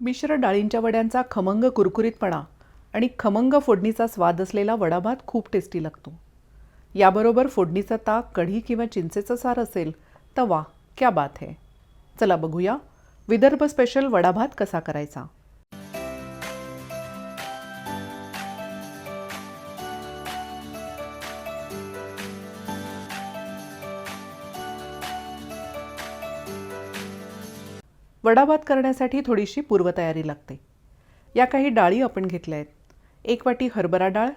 मिश्र डाळींच्या वड्यांचा खमंग कुरकुरीतपणा आणि खमंग फोडणीचा स्वाद असलेला वडाभात खूप टेस्टी लागतो. याबरोबर फोडणीचा ताक कढी किंवा चिंचेचं सार असेल तर वा क्या बात है. चला बघूया विदर्भ स्पेशल वडाभात कसा करायचा. वडाभात करण्यासाठी थोडीशी पूर्वतयारी लागते. या काही डाळी आपण घेतल्या आहेत. एक वाटी हरभरा डाळ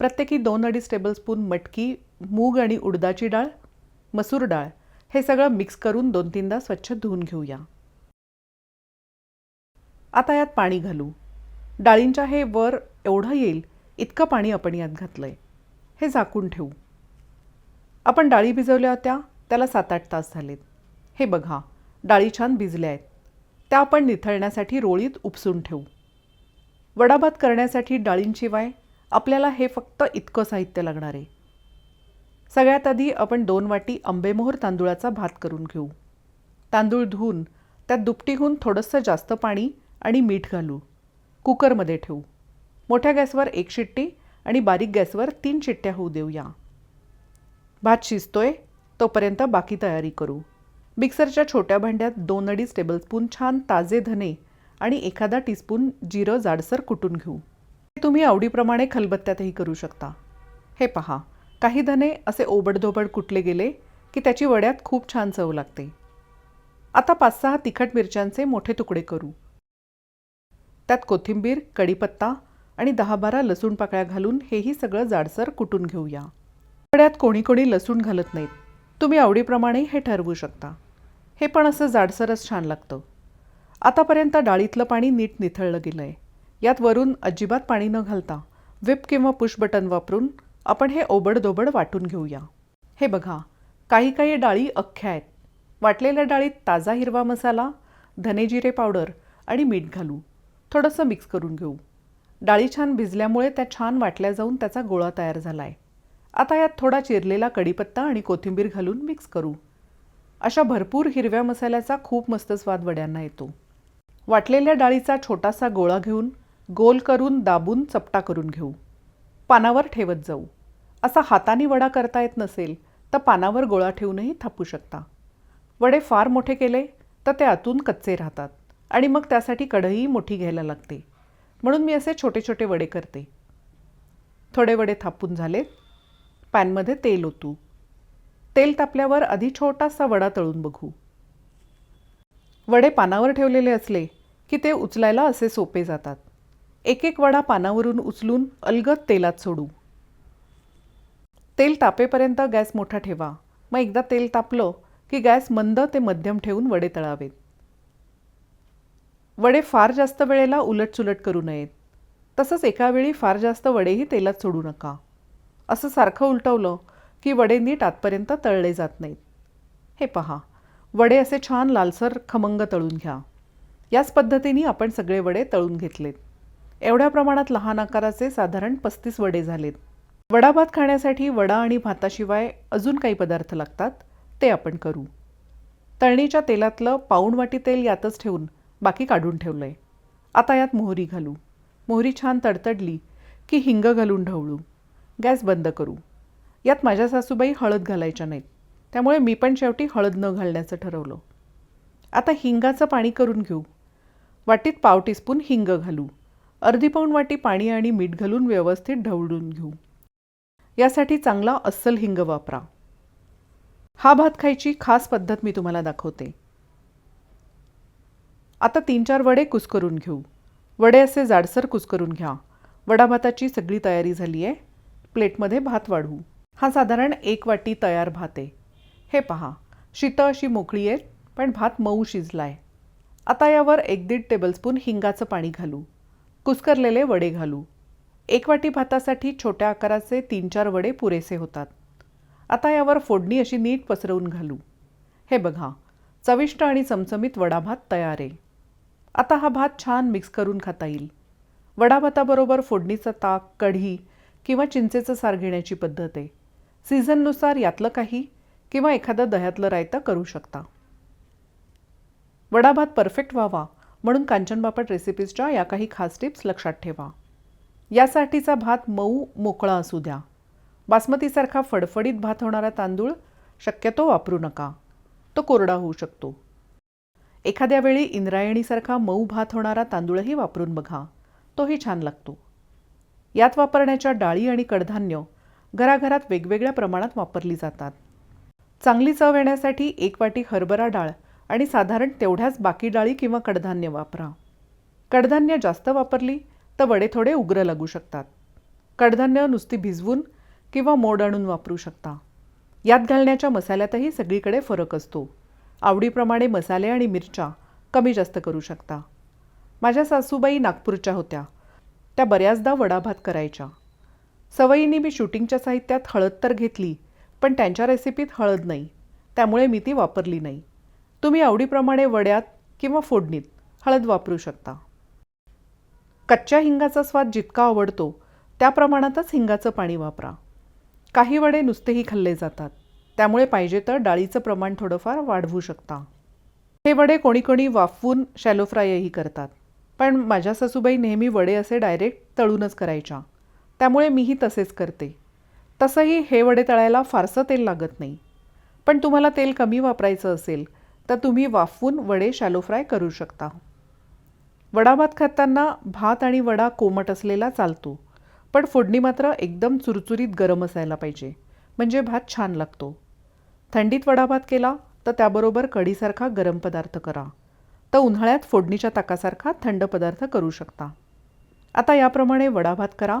प्रत्येकी दोन अडीच टेबलस्पून मटकी मूग आणि उडदाची डाळ मसूर डाळ हे सगळं मिक्स करून दोन तीनदा स्वच्छ धुवून घेऊया. आता यात पाणी घालू. डाळींच्या हे वर एवढं येईल इतकं पाणी आपण यात घातलं आहे हे झाकून ठेवू. आपण डाळी भिजवल्या होत्या त्याला सात आठ तास झालेत. हे बघा डाळी छान भिजल्या आहेत. त्या आपण निथळण्यासाठी रोळीत उपसून ठेवू. वडाभात करण्यासाठी डाळींशिवाय आपल्याला हे फक्त इतकं साहित्य लागणार. आहे सगळ्यात आधी आपण दोन वाटी आंबेमोहर तांदूळाचा भात करून घेऊ. तांदूळ धुवून त्यात दुपटीहून थोडंसं जास्त पाणी आणि मीठ घालू. कुकरमध्ये ठेवू. मोठ्या गॅसवर एक शिट्टी आणि बारीक गॅसवर तीन शिट्ट्या होऊ देऊया. भात शिजतोय तोपर्यंत बाकी तयारी करू. मिक्सरच्या छोट्या भांड्यात दोन अडीच टेबलस्पून छान ताजे धने आणि एखादा टीस्पून जिरं जाडसर कुटून घेऊ. हे तुम्ही आवडीप्रमाणे खलबत्त्यातही करू शकता. हे पहा काही धने असे ओबडधोबड कुटले गेले की त्याची वड्यात खूप छान चव लागते. आता पाच सहा तिखट मिरच्यांचे मोठे तुकडे करू. त्यात कोथिंबीर कढीपत्ता आणि दहा बारा लसूण पाकळ्या घालून हेही सगळं जाडसर कुटून घेऊया. वड्यात कोणी कोणी लसूण घालत नाहीत. तुम्ही आवडीप्रमाणे हे ठरवू शकता. हे पण असं जाडसरच छान लागतं. आतापर्यंत डाळीतलं पाणी नीट निथळलं गेलं आहे यात वरून अजिबात पाणी न घालता विप किंवा पुश बटन वापरून आपण हे ओबडधोबड वाटून घेऊया. हे बघा काही काही डाळी अख्ख्या आहेत. वाटलेल्या डाळीत ताजा हिरवा मसाला धनेजिरे पावडर आणि मीठ घालू. थोडंसं मिक्स करून घेऊ. डाळी छान भिजल्यामुळे त्या छान वाटल्या जाऊन त्याचा गोळा तयार झाला आहे आता यात थोडा चिरलेला कढीपत्ता आणि कोथिंबीर घालून मिक्स करू. अशा भरपूर हिरव्या मसाल्याचा खूप मस्त स्वाद वड्यांना येतो. वाटलेल्या डाळीचा छोटासा गोळा घेऊन गोल करून दाबून चपटा करून घेऊ. पानावर ठेवत जाऊ. असा हाताने वडा करता येत नसेल तर पानावर गोळा ठेवूनही थापू शकता. वडे फार मोठे केले तर ते आतून कच्चे राहतात आणि मग त्यासाठी कढई मोठी घ्यायला लागते. म्हणून मी असे छोटे छोटे वडे करते. थोडे वडे थापून झालेत. पॅनमध्ये तेल ओतू. तेल तापल्यावर आधी छोटासा वडा तळून बघू. वडे पानावर ठेवलेले असले की ते उचलायला असे सोपे जातात. एक एक वडा पानावरून उचलून अलगद तेलात सोडू. तेल तापेपर्यंत गॅस मोठा ठेवा. मग एकदा तेल तापलं की गॅस मंद ते मध्यम ठेवून वडे तळावेत. वडे फार जास्त वेळेला उलटसुलट करू नयेत. तसंच एका वेळी फार जास्त वडेही तेलात सोडू नका. असं सारखं उलटवलं की वडे नीट आतपर्यंत तळले जात नाहीत. हे पहा वडे असे छान लालसर खमंग तळून घ्या. याच पद्धतीने आपण सगळे वडे तळून घेतलेत. एवढ्या प्रमाणात लहान आकाराचे साधारण पस्तीस वडे झालेत. वडाभात खाण्यासाठी वडा आणि भाताशिवाय अजून काही पदार्थ लागतात ते आपण करू. तळणीच्या तेलातलं पाऊण वाटी तेल यातच ठेवून बाकी काढून ठेवलं आहे आता यात मोहरी घालू. मोहरी छान तडतडली की हिंग घालून ढवळू. गॅस बंद करू. यात माझ्या सासूबाई हळद घालायच्या नाहीत. त्यामुळे मी पण शेवटी हळद न घालण्याचं ठरवलं. आता हिंगाचं पाणी करून घेऊ. वाटीत पाव टीस्पून हिंग घालू. अर्धी पाऊण वाटी पाणी आणि मीठ घालून व्यवस्थित ढवळून घेऊ. यासाठी चांगला अस्सल हिंग वापरा. हा भात खायची खास पद्धत मी तुम्हाला दाखवते. आता तीन चार वडे कुस्करून घेऊ. वडे असे जाडसर कुस्करून घ्या. वडाभाताची सगळी तयारी झाली आहे प्लेटमध्ये भात वाढवू. हा साधारण एक वाटी तयार भात आहे. हे पहा शितं अशी मोकळी आहेत पण भात मऊ शिजला आहे आता यावर एक दीड टेबलस्पून हिंगाचं पाणी घालू. कुस्करलेले वडे घालू. एक वाटी भातासाठी छोट्या आकाराचे तीन चार वडे पुरेसे होतात. आता यावर फोडणी अशी नीट पसरवून घालू. हे बघा चविष्ट आणि चमचमीत वडाभात तयार आहे. आता हा भात छान मिक्स करून खाता येईल. वडाभाताबरोबर फोडणीचा ताक कढी किंवा चिंचेचं सार घेण्याची पद्धत आहे. सीझननुसार यातलं काही किंवा एखादं दह्यातलं रायतं करू शकता. वडाभात परफेक्ट व्हावा म्हणून कांचन बापट रेसिपीजच्या या काही खास टिप्स लक्षात ठेवा. यासाठीचा भात मऊ मोकळा असू द्या. बासमतीसारखा फडफडीत भात होणारा तांदूळ शक्यतो वापरू नका. तो कोरडा होऊ शकतो. एखाद्या वेळी इंद्रायणीसारखा मऊ भात होणारा तांदूळही वापरून बघा. तोही छान लागतो. यात वापरण्याच्या डाळी आणि कडधान्य घराघरात वेगवेगळ्या प्रमाणात वापरली जातात. चांगली चव येण्यासाठी एक वाटी हरभरा डाळ आणि साधारण तेवढ्याच बाकी डाळी किंवा कडधान्य वापरा. कडधान्य जास्त वापरली तर वडे थोडे उग्र लागू शकतात. कडधान्य नुसती भिजवून किंवा मोड आणून वापरू शकता. यात घालण्याच्या मसाल्यातही सगळीकडे फरक असतो. आवडीप्रमाणे मसाले आणि मिरच्या कमी जास्त करू शकता. माझ्या सासूबाई नागपूरच्या होत्या. त्या बऱ्याचदा वडाभात करायच्या. सवयीने मी शूटिंगच्या साहित्यात हळद तर घेतली पण त्यांच्या रेसिपीत हळद नाही. त्यामुळे मी ती वापरली नाही. तुम्ही आवडीप्रमाणे वड्यात किंवा फोडणीत हळद वापरू शकता. कच्च्या हिंगाचा स्वाद जितका आवडतो त्या प्रमाणातच हिंगाचं पाणी वापरा. काही वडे नुसतेही खाल्ले जातात त्यामुळे पाहिजे तर डाळीचं प्रमाण थोडंफार वाढवू शकता. हे वडे कोणी कोणी वाफवून शॅलो फ्रायही करतात पण माझ्या सासूबाई नेहमी वडे असे डायरेक्ट तळूनच करायच्या. त्यामुळे मीही तसेच करते. तसंही हे वडे तळायला फारसं तेल लागत नाही. पण तुम्हाला तेल कमी वापरायचं असेल तर तुम्ही वाफवून वडे शॅलो फ्राय करू शकता. वडाभात खाताना भात आणि वडा कोमट असलेला चालतो पण फोडणी मात्र एकदम चुरचुरीत गरम असायला पाहिजे म्हणजे भात छान लागतो. थंडीत वडाभात केला तर त्याबरोबर कढीसारखा गरम पदार्थ करा. तर उन्हाळ्यात फोडणीच्या ताकासारखा थंड पदार्थ करू शकता. आता याप्रमाणे वडाभात करा